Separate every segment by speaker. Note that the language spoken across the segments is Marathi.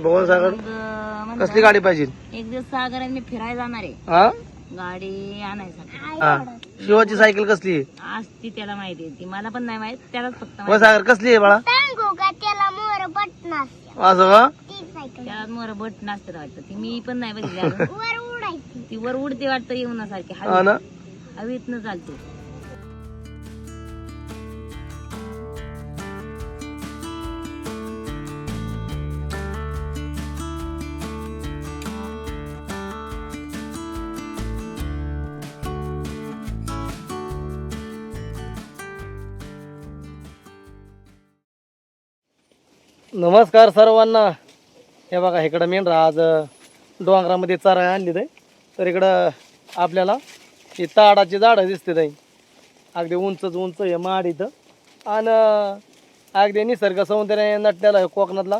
Speaker 1: भगवान सागर
Speaker 2: मग, म्हणलं,
Speaker 1: कसली गाडी पाहिजे?
Speaker 2: एक दिवस सागरात मी फिरायला जाणार आहे.
Speaker 1: हा?
Speaker 2: गाडी आणायसाठी.
Speaker 1: हा. शिवाची सायकल कसली आहे?
Speaker 2: आज ती त्याला माहिती आहे ती. मला पण नाही माहीत. त्यालाच फक्त
Speaker 1: भगवान
Speaker 2: माहिती
Speaker 1: सागर कसली आहे बाळा?
Speaker 3: त्याला मोर बटनास
Speaker 1: असं का?
Speaker 3: ती सायकल.
Speaker 2: त्याला मोर बट नसतं वाटतं. ती मी पण नाही बघितली अजून.
Speaker 3: वर उडायची.
Speaker 2: ती वर उडते वाटतं येऊनासारखी
Speaker 1: हा ना?
Speaker 2: हवी हवीतनं चालते.
Speaker 1: नमस्कार सर्वांना. हे बघा इकडं मेंढरा आज डोंगरामध्ये चारा आणली आहे. तर इकडं आपल्याला ही ताडाची झाडं दिसते ताई अगदी उंचच उंच आहे माड इथं. आणि अगदी निसर्ग सौंदर्य नटलेला आहे कोकणातला.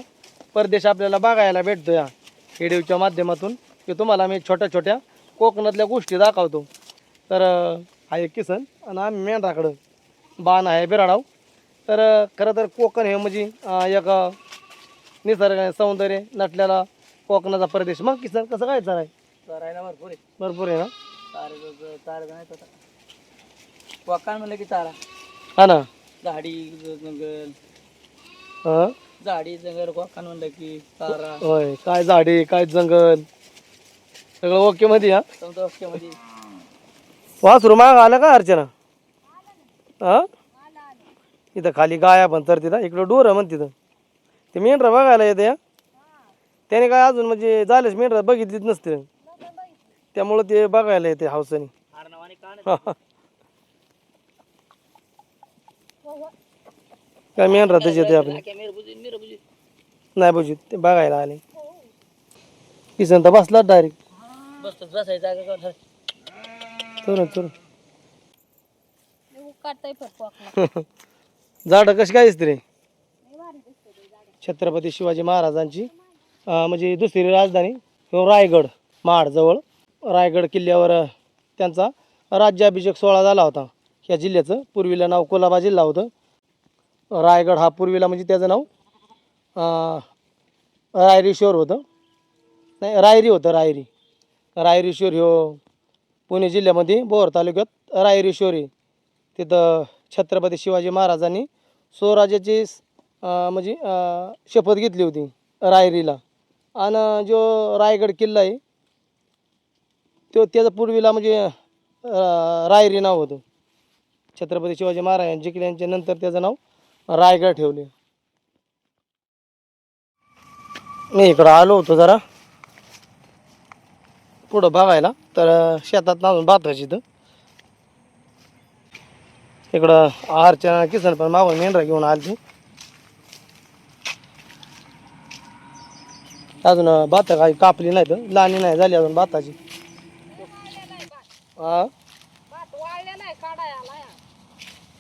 Speaker 1: परदेश आपल्याला बघायला भेटतो या व्हिडिओच्या माध्यमातून की तुम्हाला मी छोट्या छोट्या कोकणातल्या गोष्टी दाखवतो. तर आहे हा एक किसन आणि आम्ही मेंढराकडं बाण आहे बिराडाव. तर खरं तर कोकण हे म्हणजे एक निसर्ग सौंदर्य नटलेला कोकणाचा प्रदेश. मग किसन कसं काय चालाय
Speaker 4: चारायला भरपूर आहे.
Speaker 1: भरपूर आहे ना?
Speaker 4: चारा चारा नाही आता. वाकाण म्हणलं की चारा
Speaker 1: हा ना?
Speaker 4: झाडी जंगल.
Speaker 1: हं?
Speaker 4: झाडी जंगल वाकाण म्हणलं की चारा
Speaker 1: होय काय झाडे काय जंगल? सगळं ओके मध्ये हा?
Speaker 4: समजा वाक्यामध्ये
Speaker 1: वासरू माग आलं का अर्चना? हा? इथं खाली गाया पण तर तिथं इकडं डोर म्हण तिथं ते मेंढरा बघायला येते. त्याने काय अजून म्हणजे झालेच मेंढरा बघितलीच नसते. त्यामुळं ते बघायला येते हावसाने. काय मेंढरा त्याचे येते आपले?
Speaker 4: कॅमेरा बुजी मिर बुजी
Speaker 1: नाही बुजीत ते बघायला आले किसन तर बसला डायरेक्ट
Speaker 2: काढताय फटको
Speaker 1: झाडं कशी काय दिसते रे? छत्रपती शिवाजी महाराजांची म्हणजे दुसरी राजधानी रायगड महाडजवळ रायगड किल्ल्यावर त्यांचा राज्याभिषेक सोहळा झाला होता. या जिल्ह्याचं पूर्वीला नाव कोलाबा जिल्हा होतं. रायगड हा पूर्वीला म्हणजे त्याचं नाव रायरीश्वर होतं. नाही रायरी होतं रायरी. रायरीश्वर हो पुणे जिल्ह्यामध्ये बोर तालुक्यात रायरीश्वरी तिथं छत्रपती शिवाजी महाराजांनी स्वराज्याची म्हणजे शपथ घेतली होती रायरीला. आणि जो रायगड किल्ला आहे तो त्याचं पूर्वीला म्हणजे रायरी नाव होतं. छत्रपती शिवाजी महाराज जिंकल्याच्या नंतर त्याचं नाव रायगड ठेवले. मी इकडं आलो होतो जरा. पुढं बघायला तर शेतात नाजून भाताची इथं. इकडं अर्चना किसन पण मागून मेंढरा घेऊन आली अजून भात काही कापली नाही तर लाणी नाही झाली अजून भाताची. हा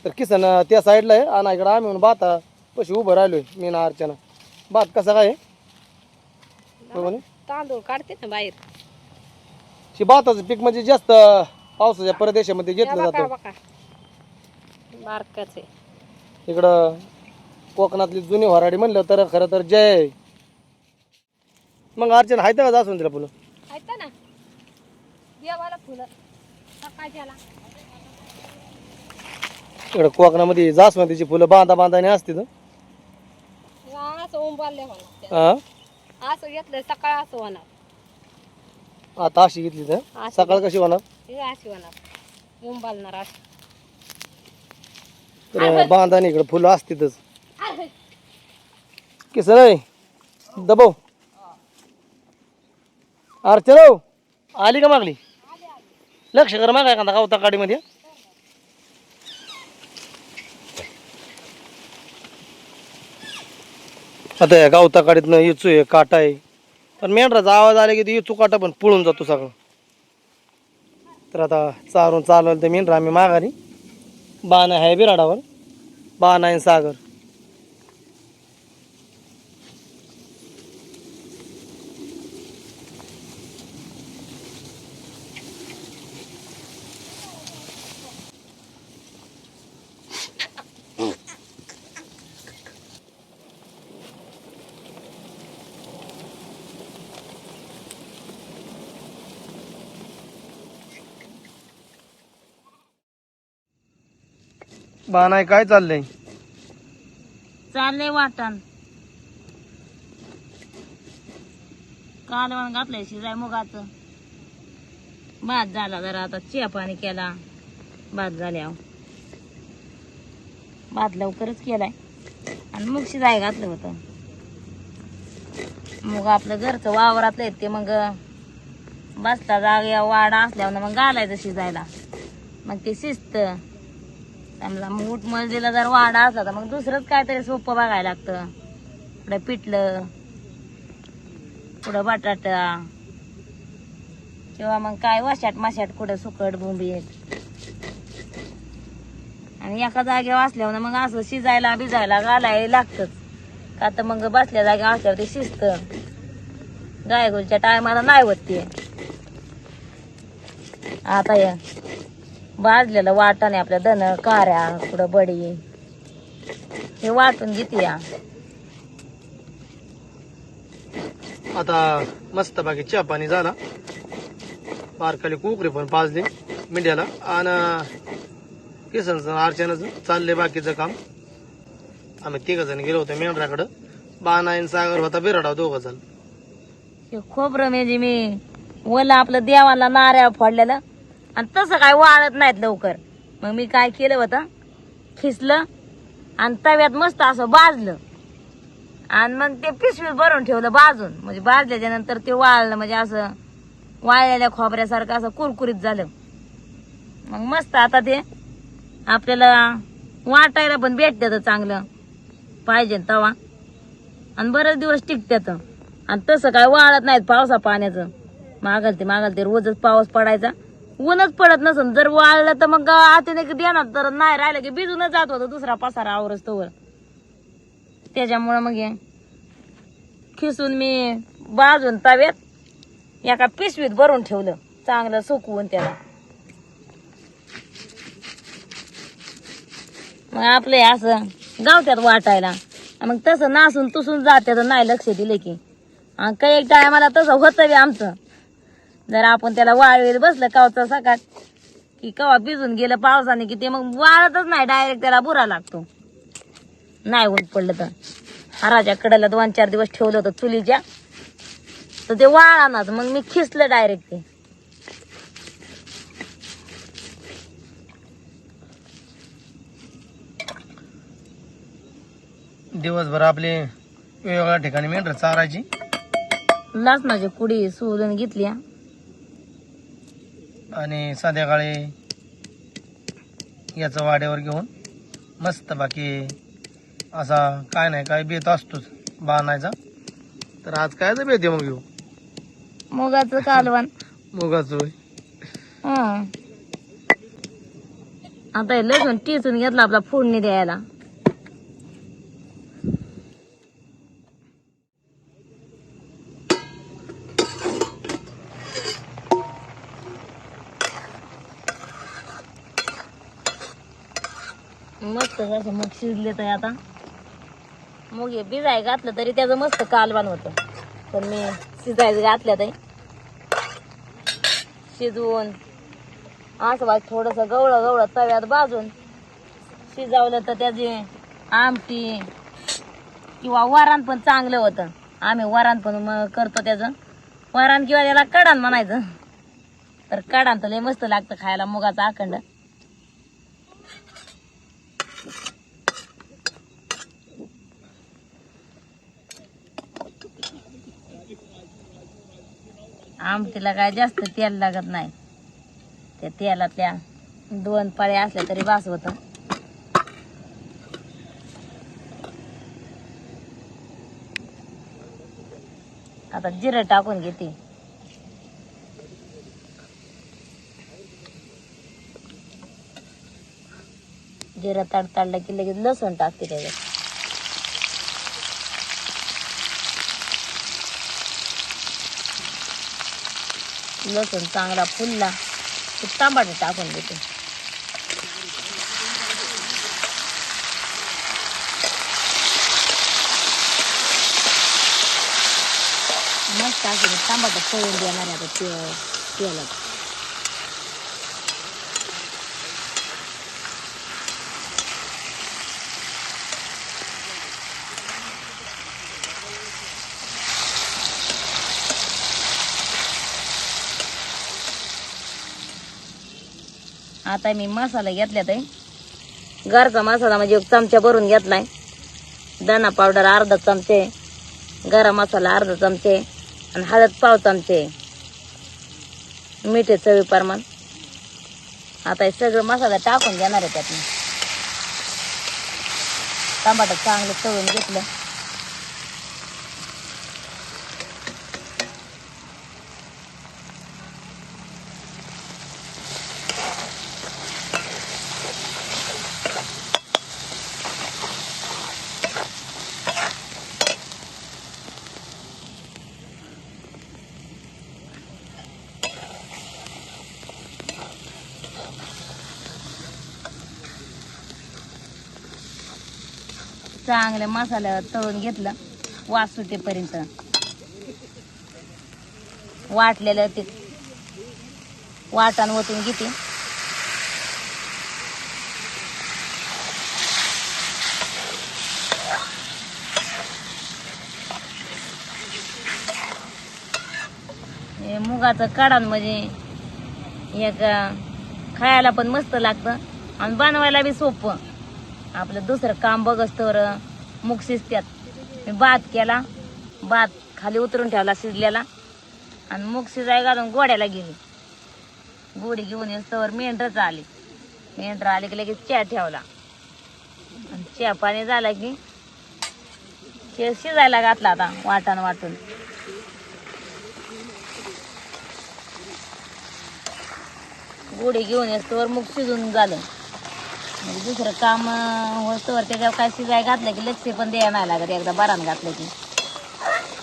Speaker 1: तर किसन त्या साईडला आहे. आणि इकडं आम्ही भाता पशी उभं राहिलोय मी ना अर्चना. भात कसा काय?
Speaker 2: तांदूळ काढते ना बाहेर.
Speaker 1: हे भाताचं पीक म्हणजे जास्त पावसाच्या परदेशामध्ये घेतलं जातं.
Speaker 2: बघा. बारकाच आहे.
Speaker 1: इकडं कोकणातली जुनी वराडी म्हणलं तर खरं तर जय. मग अर्चना हायत का जासून तिला फुलं.
Speaker 2: आहेत ना? देवाला फुलं. सकाळच्याला
Speaker 1: इकडं कोकणामध्ये जास्वंदीची फुलं बांधा बांधाने असते
Speaker 2: असं होणार
Speaker 1: हा?
Speaker 2: असं घेतलं सकाळ असं होणार.
Speaker 1: आता अशी घेतली तर?
Speaker 2: अशी
Speaker 1: सकाळ कशी होणार?
Speaker 2: हे अशी होणार. उंबालणार असं
Speaker 1: तर बांधाने इकडं फुलं असतीतच. किसन आहे दबव. अरे हो, आली का मागली? लक्ष कर मागाय का गावता काडीमध्ये. आता या गावता काडीतनं येचू आहे काटा आहे. पण मेंढराचा आवाज आला की ते इचू काटा पण पळून जातो सगळं. तर आता चारून चालवलं तर मेंढरा आम्ही माघारी. बाण आहे बिराडावर. बाण आहे सागर. बा नाही काय चाललंय?
Speaker 5: चाललंय वाटण. कालवण घातलंय शिजाय मुगाचं. भात झाला जरा आता चिया पाणी केला. भात झाल्या भात लवकरच केलाय. आणि मग शिजाय घातलं होतं. मग आपलं घरचं वावरातलं आहे ते मग बसता जाग्या वाडा असल्यावर मग घालायचं शिजायला. मग ते शिजत. समजा मूठ मजलीला जर वाडा असला तर मग दुसरंच काहीतरी सोपं बघायला लागतं. पुढे पिठलं पुढं बटाटा किंवा मग काय वाशाट माशाट कुठं सुकट बोंबीत आणि एका जागेवर असल्यावर मग असं शिजायला भिजायला घालायला लागतंच. का तर मग बसल्या जागेवर असल्यावर ते शिजत. गायगुलच्या टायमाला नाही होत ते. आता या भाजलेलं वाटाणे आपल्या धन काऱ्या कुठं बडी. हे वाटून घेते या.
Speaker 1: आता मस्त बाकी चहा पाणी झाला. बारकाली कोकरी पण पाजली मिंड्याला. आणि किसनचं अर्चनाचं चाललंय बाकीचं काम. आम्ही तिघ जण गेलो होतो मेंढराकडं. बाणायन सागर होता बिराडा दोघं जण.
Speaker 5: हे खोबरं म्हणजे मी. वला आपलं देवाला नाऱ्या फोडलेलं. आणि तसं काय वाळत नाहीत लवकर. मग मी काय केलं होतं? खिसलं आणि तव्यात मस्त असं भाजलं. आणि मग ते पिशवीत भरून ठेवलं भाजून. म्हणजे भाजल्याच्या नंतर ते वाळलं म्हणजे असं वाळलेल्या खोबऱ्यासारखं असं कुरकुरीत झालं. मग मस्त आता ते आपल्याला वाटायला पण भेटतं चांगलं. पाहिजे तवा. आणि बरेच दिवस टिकत्यात. आणि तसं काय वाळत नाहीत पावसा पाण्याचं. मागल ते मागल ते रोजच पाऊस पडायचा. ऊनच पडत नसन. जर वाळलं तर मग आतीने देणार तर नाही राहिलं की भिजूनच जात होतं दुसरा पसारा आवरच तोवर. त्याच्यामुळं मग हे खिसून मी बाजून तव्यात एका पिशवीत भरून ठेवलं. चांगलं सुकवून त्याला. मग आपलं असं गावत्यात वाटायला. मग तसं नासून तुसून जाते तर नाही लक्ष दिलं की. काही एक टायमाला तसं होतं बी आमचं. जर आपण त्याला वाळवेल बसलं कावचं सकाळ की कवा भिजून गेलं पावसाने की ते मग वाळतच नाही डायरेक्ट त्याला बुरा लागतो. नाही ऊन पडलं तर. हराच्या कडेला दोन चार दिवस ठेवलं होतं चुलीच्या. तर ते वाळानाच मग मी खिसलं डायरेक्ट ते.
Speaker 1: दिवसभर आपले वेगवेगळ्या ठिकाणी मेंढर चारायची.
Speaker 5: लसणाची कुडी सोलून घेतली.
Speaker 1: आणि संध्याकाळी याचं वाड्यावर घेऊन मस्त बाकी असा काय नाही काय बेत असतोच बाणायचा तर आज काय बेत आहे मग घेऊ
Speaker 5: मुगाचं कालवण
Speaker 1: मुगाचं होय.
Speaker 5: हं. आता हे लसूण टिचून घेतला आपला फोडणी द्यायला असं मग शिजले तर आता. मग हे भिजाय घातलं तरी त्याचं मस्त कालवान होतं. पण मी शिजायचं घातलं ते. शिजवून असं वाट थोडस गवळं गवळं तव्यात भाजून शिजवलं तर त्याची आमटी किंवा वरण पण चांगलं होतं. आम्ही वरण पण करतो त्याचं. वरण किंवा त्याला कडान म्हणायचं. तर कडान तर लय मस्त लागतं खायला मुगाचं अखंड आमटीला काय जास्त तेल लागत नाही. त्या तेलातल्या दोन पळ्या असल्या तरी बास होत. आता जिरं टाकून घेते. जिरं तडताडलं की लगेच लसूण टाकते त्याच्यात. लसूण चांगला फुलला की टमाटे टाकून देते. मस्त टाकून टमाटर तळून देणार आहे आता तेलात आता मी मसाला घेतल्यात आहे घरचा मसाला म्हणजे एक चमचा भरून घेतलाय धना पावडर अर्धा चमचे गरम मसाला अर्धा चमचे आणि हळद पाव चमचे. मीठे चवी प्रमाण. आता हे सगळं मसाला टाकून घेणार आहे त्यात टमाटर चांगलं तळून घेतलं. चांगलं मसाला तळून घेतलं वास सुटेपर्यंत वाटलेलं ते वाटण ओतून घेते. मुगाचं काढान म्हणजे एक खायला पण मस्त लागतं आणि बनवायला बी सोपं. आपलं दुसरं काम बघ तर मुग शिजत्यात. मी भात केला भात खाली उतरून ठेवला शिजलेला. आणि मुग शिजाय घालून गोड्याला गेली. गोडी घेऊन येस्तवर मेंढरच आली. मेंढर आली की लगेच चहा ठेवला. आणि चहा पाणी झाला की ते शिजायला घातला आता वाटण वाटून. गोडी घेऊन येस्तवर मुग शिजून झालं. म्हणजे दुसरं काम होतं त्याच्यावर काय शिजाय घातलं की लक्ष पण द्यायला नाही लागत एकदा बरान घातलं की.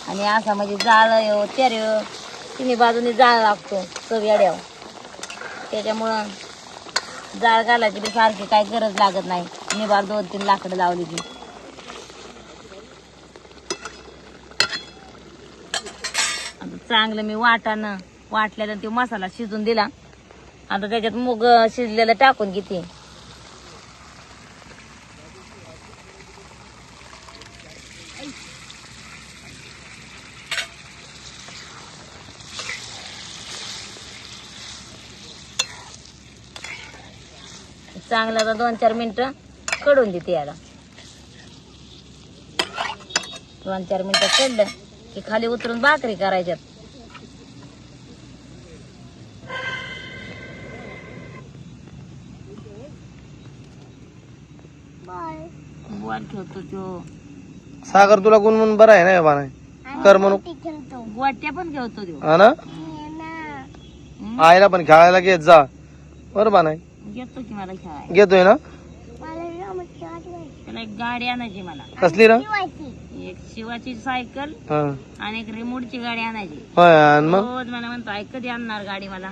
Speaker 5: आणि असा म्हणजे जाळ यो त्यार यो तिन्ही बाजूनी जाळ लागतो चव त्याच्यामुळं जाळ घालायची बी सारखी काय गरज लागत नाही. निभार दोन तीन लाकडं लावली की. आता चांगलं मी वाटानं वाटल्यानं तो मसाला शिजून दिला. आता त्याच्यात मूग शिजलेलं टाकून घेते. चांगलं आता दोन चार मिनिटं कडून देते याला. दोन चार मिनिटं कडलं की खाली उतरून भाकरी करायच्यात. बुवाड ठेवतो तो.
Speaker 1: सागर तुला गुण म्हणून बरं आहे ना बा नाही कर म्हणून.
Speaker 5: गोट्या पण तो.
Speaker 1: हा ना? आईला पण खेळायला घेत जा. बरं बा नाही
Speaker 5: घेतो की मला खेळायला?
Speaker 1: घेतोय ना?
Speaker 5: त्याला एक गाडी आणायची मला.
Speaker 1: कसली ना?
Speaker 5: एक शिवाची सायकल
Speaker 1: हा.
Speaker 5: आणि एक रिमोटची गाडी आणायची.
Speaker 1: होय आणि मग?
Speaker 5: रोज मला म्हणतो कधी आणणार गाडी मला.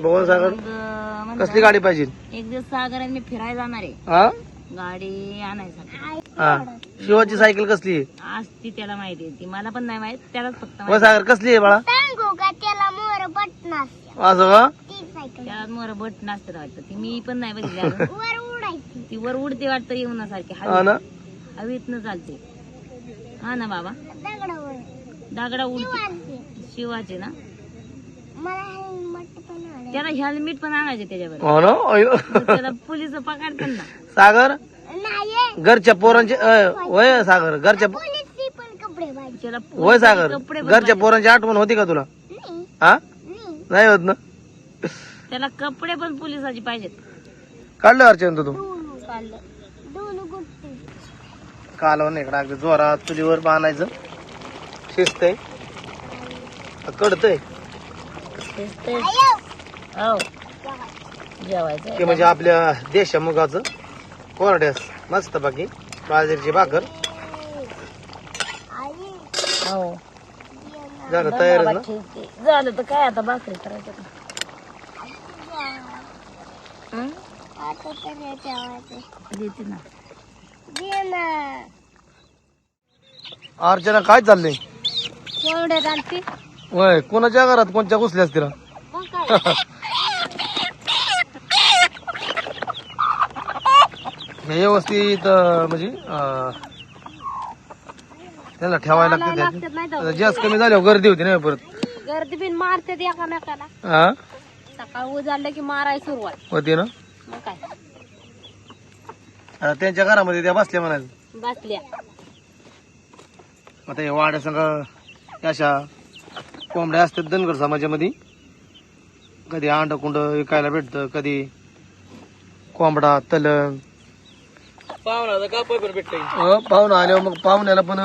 Speaker 1: बघून सागर
Speaker 5: मग अं, म्हणलं,
Speaker 1: कसली गाडी पाहिजे?
Speaker 5: एक दिवस सागर आणि मी फिरायला जाणार आहे.
Speaker 1: हा?
Speaker 5: गाडी आणायसाठी.
Speaker 1: हा. शिवाची सायकल कसली आहे?
Speaker 5: आज ती त्याला माहिती आहे. ती मला पण नाही माहीत त्यालाच फक्त
Speaker 1: होय सागर कसली आहे बाळा?
Speaker 3: सांगू का त्याला मोर
Speaker 1: असं का?
Speaker 5: त्याला मोर बट नसतात वाटतं. ती मी पण नाही बघितली अजून.
Speaker 3: वर उडायची.
Speaker 5: ती वर उडते वाटतं येऊनासारखी
Speaker 1: हा
Speaker 5: हवी
Speaker 1: ना?
Speaker 5: हवीतनं चालते. हा ना बाबा?
Speaker 3: दगडावर.
Speaker 5: दागडा उडते. शिवाचे. ना?
Speaker 3: मला हेल्मेट पण आलं
Speaker 5: त्याला हेल्मेट पण आणायचे त्याच्यावर.
Speaker 1: हो ना?
Speaker 5: त्याला पोलीस पकडतात ना
Speaker 1: सागर?
Speaker 3: नाही
Speaker 1: घरच्या पोरांचे होय सागर. घरच्या
Speaker 3: पोलीसची पण कपडे पाहिजे.
Speaker 5: त्याला
Speaker 1: होय सागर.
Speaker 5: पण
Speaker 1: घरच्या. पोरांची आठवण होती का तुला?
Speaker 3: नाही.
Speaker 1: हा?
Speaker 3: नाही.
Speaker 1: नाही होत ना?
Speaker 5: त्याला कपडे पण पोलिसाची पाहिजेत.
Speaker 1: काढलं अर्चन तू?
Speaker 3: दोन काढलं. दोन गुट्टी.
Speaker 1: कालवण इकडं. अगदी जोरात चुलीवर बांधायचं. शिजतंय. कडतंय.
Speaker 5: ते हो जेवायचं.
Speaker 1: ते म्हणजे आपल्या देशामुगाचं कोरड्यास मस्त बाकी. बाजरीची भाकर.
Speaker 3: आई.
Speaker 5: हो
Speaker 1: झालं तयार ना.
Speaker 5: झालं तर काय आता भाकरी करायचं का? हं?
Speaker 3: आता तर जेवायचं
Speaker 5: देते ना.
Speaker 1: अर्चना काय चाललंय? वय कोणाच्या घरात? कोणत्या घुसल्यास तिला
Speaker 2: मग काय
Speaker 1: हे व्यवस्थित अं, म्हणजे अं, त्यांना ठेवायला लागते
Speaker 2: लागतात नाही
Speaker 1: त्याची जास्त कमी झाल्यावर गर्दी होती ना परत.
Speaker 2: गर्दी बिन मारते एकामेकाला.
Speaker 1: हा?
Speaker 2: सकाळ उजाडलं की मारायला सुरुवात.
Speaker 1: होते ना?
Speaker 2: मग काय?
Speaker 1: आता त्यांच्या घरामध्ये त्या बसल्या म्हणायचं
Speaker 2: बसल्या.
Speaker 1: आता हे वाड्या संग अशा कोंबड्या असतात धनगर समाजामध्ये. कधी अंड कुंड विकायला भेटतं कधी कोंबडा तलंग
Speaker 4: पाहुणा पण
Speaker 1: अ, पाहुणा आल्यावर मग पाहुण्याला पण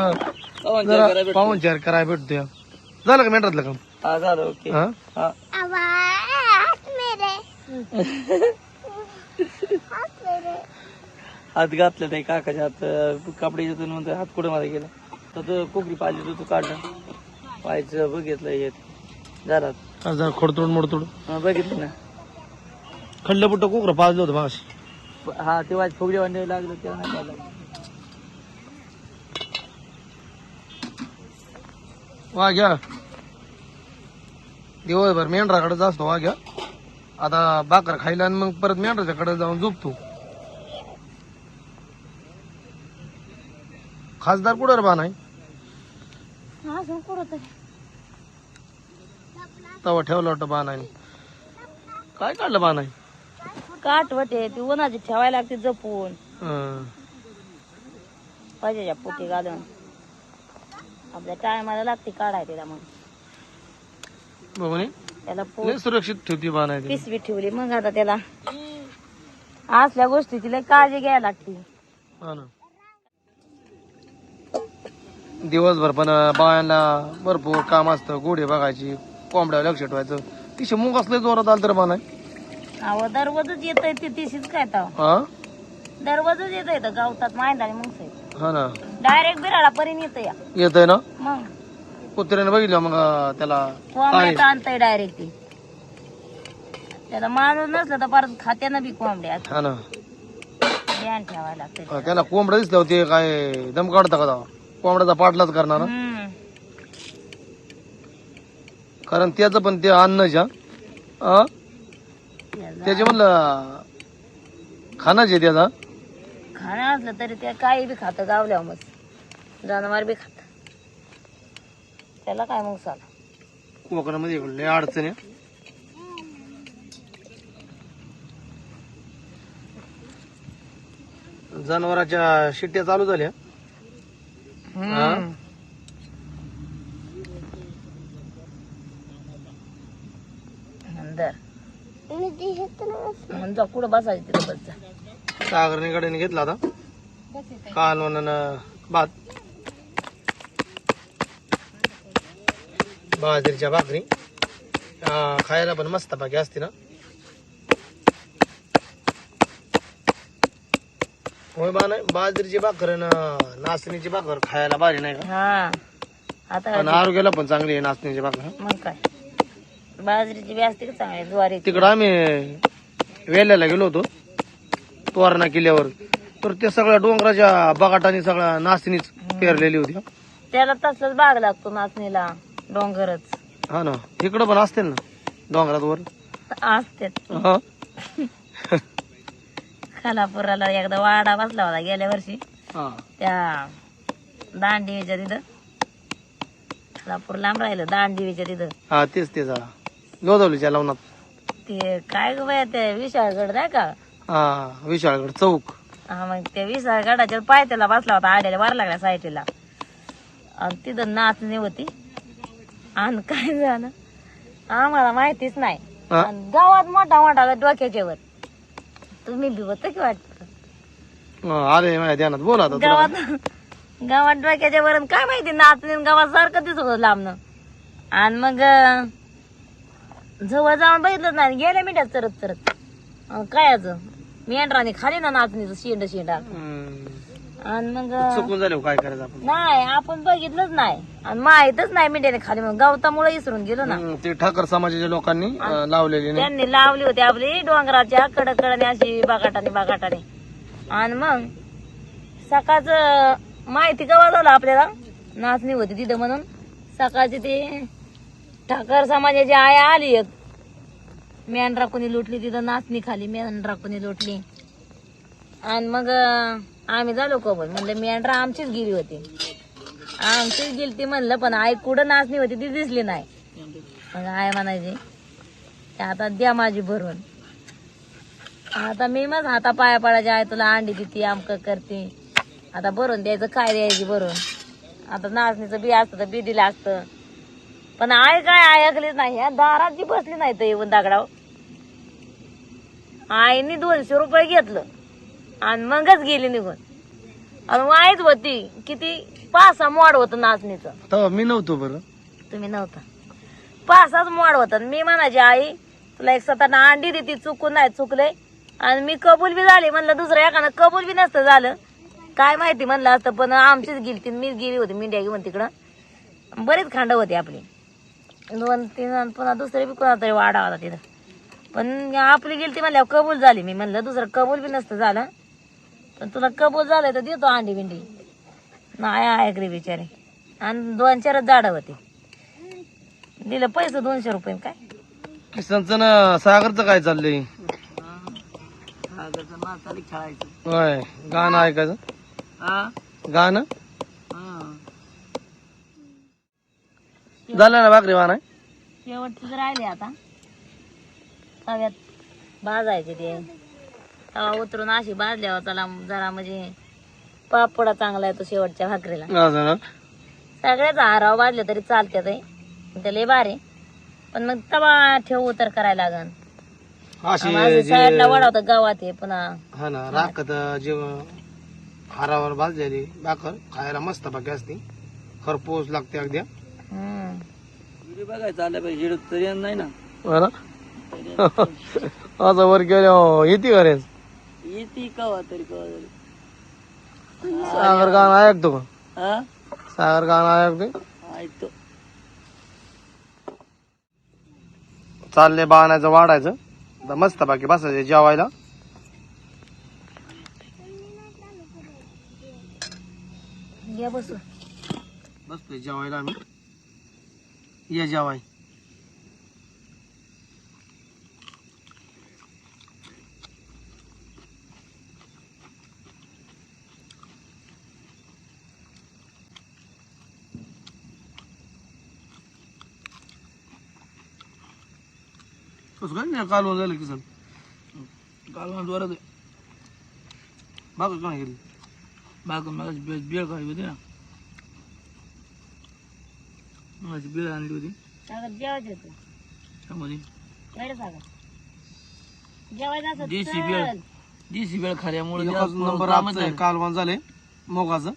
Speaker 1: जरा. पाहुणचार करायला भेटतोय. झालं का मेंढरातलं काम?
Speaker 4: हा झालं ओके.
Speaker 1: हा?
Speaker 4: हा.
Speaker 3: आवाज मेरे. हात
Speaker 4: घातलं त्या काकाच्या हात कपड्याच्यातून म्हणतो हात कुठे माझा गेला? तर तो कोकरी पाहिजे होतो काढलं. पाहायचं बघितलं येत
Speaker 1: हा, जरा खोडतोड मोडतोड.
Speaker 4: हा, बघितलं ना.
Speaker 1: खडलं पुट्ट कोकरं पाजलं होतं मागाशी
Speaker 4: हा तेव्हा फुगडी वांडे लागलं तेव्हा नाही लागलं.
Speaker 1: वाघ्या. दिवसभर मेंढराकडे असतो वाघ्या. आता भाकर खायला आणि मग परत मेंढराच्याकडे जाऊन झोपतो. खासदार कुठं रे बा नाही तवा ठेवलं वाटतं बा नाही काय काढलं बा नाही
Speaker 5: काटवटे ती उन्हाची ठेवायला लागते जपून.
Speaker 1: हं.
Speaker 5: पाहिजे पोटी घालून. आपल्या टायमाला लागते काढाय तिला मग.
Speaker 1: बघून ये.
Speaker 5: त्याला
Speaker 1: लय सुरक्षित ठेवती.
Speaker 5: पिसवी ठेवली मग आता त्याला. असल्या गोष्टी तिला काळजी घ्यायला लागते.
Speaker 1: हा ना. दिवसभर पण बायांना भरपूर काम असतं गोडे बघायची कोंबड्या लक्ष ठेवायचं. तिशी मुंग असले जोरात आलं तर नाही
Speaker 5: अहो दररोजच येत ते तिशीच काय तर.
Speaker 1: हा?
Speaker 5: दररोजच येत येतं गावतात माहिती मग
Speaker 1: हा ना.
Speaker 5: डायरेक्ट बिराळा पर्यंत येतं या.
Speaker 1: येत आहे ना?
Speaker 5: मग.
Speaker 1: कुत्र्याने बघितलं मग अं, त्याला
Speaker 5: कोंबड्या आणतंय डायरेक्ट त्याला माणूस नसलं तर परत खात्यानं बी कोंबड्या.
Speaker 1: हा ना.
Speaker 5: ध्यान ठेवायला लागतं.
Speaker 1: अं, त्याला कोंबडं दिसलं होते काय दम काढता का तेव्हा? कोंबड्याचा पाठलाच करणार
Speaker 5: हम्म.
Speaker 1: कारण त्याचं पण ते अन्नच हा. अं? त्याचे म्हणलं खानाच आहे त्याचा.
Speaker 5: खाणं असलं तरी ते काही बी खातं गावल्या मग. जनावर बी खात. त्याला काय मग चाल
Speaker 1: कोकणामध्ये इकडं लय अडचण आहे. जनावरांच्या शिट्ट्या चालू झाल्या. हा?
Speaker 5: नंतर म्हणजे कुठं बसायचं तिथं? बस जा.
Speaker 1: सागरने गाडीने घेतला आता कालवण भात. बाजरीच्या भाकरी. खायला पण मस्त बाकी असते ना. होय बा नाही बाजरीची भाकर आणि नाचणीची भाकर खायला भारी नाही का?
Speaker 5: हा. आता
Speaker 1: आरोग्याला पण चांगली आहे नाचणीची भाकर
Speaker 5: मग काय? बाजरीची बी असते का चांगली? ज्वारी
Speaker 1: तिकडं आम्ही वेल्याला गेलो होतो तोरणा किल्ल्यावर. तर ते सगळ्या डोंगराच्या बगाटाने सगळ्या नाचणीच पेरलेली होती.
Speaker 5: त्याला तसलाच बाग लागतो नाचणीला. डोंगरच.
Speaker 1: हा ना. तिकडं पण असते ना डोंगरात वर?
Speaker 5: असते
Speaker 1: हा.
Speaker 5: खालापुराला एकदा वाडा बसला होता गेल्या वर्षी.
Speaker 1: हा.
Speaker 5: त्या दांडीच्या तिथं. खालापूर लांब राहिलं दांडीच्या तिथं.
Speaker 1: हा तेच तेच हा लवणात
Speaker 5: ते काय ग बाया ते विशाळगड नाही का?
Speaker 1: हा विशाळगड चौक.
Speaker 5: हा मग त्या विशाळगडाच्या पाय त्याला बसला होता आड्याला वार लागला साईटीला आणि तिथं नाचणी होती. आणि काय झालं? आम्हाला माहितीच नाही.
Speaker 1: हा?
Speaker 5: आणि गावात मोठा मोठा डोक्याच्या वर. तुम्ही होतं की वाटत?
Speaker 1: आले माझ्या ध्यानात. बोला आता तुला.
Speaker 5: गावात गावात डोक्याच्या वर आणि काय माहिती नाचणी गावात सारखं दिसत होतं लांबनं. आणि मग अं, जवळ जाऊन बघितलं नाही. गेल्या मिठ्यात चरत चरत. अं, कायच मेंढराने खाली ना नाचणीचं शेंड शेंडा.
Speaker 1: हम्म.
Speaker 5: आणि मग
Speaker 1: चुकून झाले काय करायचं आपण?
Speaker 5: नाही आपण बघितलंच नाही. आणि माहीतच नाही मिठ्याने खाली मग. गवतामुळे इसरून गेलो ना.
Speaker 1: हम्म, ते ठाकर समाजाच्या लोकांनी अं, लावलेली नाही.
Speaker 5: त्यांनी लावली होती आपली डोंगराच्या कडकडने अशी बागाटाने बागाटाने. आणि मग सकाळचं माहिती कवा झालं आपल्याला? नाचणी होती तिथं म्हणून. सकाळची ते ठाकर समाजाची आया आली एक. मेंढरा कोणी लुटली तिथं नाचणी खाली मेंढरा कोणी लुटली. आणि मग अं, आम्ही झालो कबर म्हणलं मी आणि आमचीच गेली होती. आमचीच गेली ती म्हणलं पण आई कुठं नाचणी होती ती दिसली नाही. मग आय म्हणायची ते आता द्या माझी भरून. आता मी मग हाता पाया पडायचे आहे तुला अंडी देते आमक करते. आता भरून द्यायचं काय द्यायची भरून? आता नाचणीचं बी असतं तर बी दिलं असतं. पण आई काय ऐकलीच नाही या दारात जी बसली नाही तर येऊन दगडाव आईने दोनशे रुपये घेतलं. आणि मगच गेली निघून. आणि माहीत होती किती पाच सहा मोड होतं नाचणीचं.
Speaker 1: तेव्हा मी नव्हतो बरं.
Speaker 5: तुम्ही नव्हता. पाच सहाच मोड होतात मी म्हणायची आई तुला एक स्वतःना अंडी देते चुकून नाही चुकले. आणि मी कबूल बी झाली. म्हणलं दुसरं एखादं कबूल बी नसतं झालं. काय माहिती म्हणलं असतं पण आमचीच गेली मीच गेली होती. मिंड्या घेऊन तिकडं. बरीच खांड होती आपली. दोन तीन पुन्हा दुसरे बी कोणा तरी वाडा होता तिथं. पण आपली गेली ती म्हणल्यावर कबूल झाली. मी म्हणलं दुसरं कबूल बी नसतं झालं. पण तुला कबूल झालं तर देतो अंडी बिंडी. नाही ऐकली बिचारी. आणि दोन चारच झाडं होती. दिलं पैसे दोनशे रुपये काय?
Speaker 1: किसनचं ना सागरचं काय चाललंय?
Speaker 4: खेळायचं.
Speaker 1: होय गाणं ऐकायचं?
Speaker 4: हा?
Speaker 1: गाणं?
Speaker 4: हा.
Speaker 1: झालं ना भाकरी वाना
Speaker 5: शेवटचीच राहिली आता. तव्यात भाजायचे ते. तवा उतरून अशी भाजल्यावर त्याला जरा म्हणजे पापडा चांगला येतो शेवटच्या भाकरीला. सगळ्याच हाराव भाजले तरी चालते ते ते लय भारी. पण मग तवा ठेव उतर करायला लागन.
Speaker 1: अशी
Speaker 5: साईडला वाढवतं गावात हे पुन्हा
Speaker 1: हा राखत जेव हारावर भाजलेली भाकर खायला मस्त बाकी असते. खरपूस लागते अगदी.
Speaker 4: बघायचं आलं पाहिजे नाही ना.
Speaker 1: असं वर गेल्या येते घरेच
Speaker 4: येते कवा तरी कवा तरी.
Speaker 1: सागर गाणं ऐकतो का
Speaker 4: हा?
Speaker 1: सागर गाणं ऐकतो
Speaker 4: ऐकतो.
Speaker 1: चालले बाणायचं वाढायचं. आता मस्त बाकी बसायचं जेवायला.
Speaker 5: घ्या बसू.
Speaker 1: बसतोय जेवायला आम्ही. ये जेवाय. नाही कालवून झालं की सर
Speaker 4: कालवण जोरात आहे.
Speaker 1: बाकी काय गेली
Speaker 4: बागून मला बेळ खावी होती ना. माझी बेळ आणली होती.
Speaker 5: जेवायचं होतं
Speaker 4: त्यामध्ये
Speaker 5: जेवायचं असं
Speaker 4: देशी. बेळ. देशी बेळ खाल्यामुळे
Speaker 1: एकच नंबर कालवण झाले मोगाचं.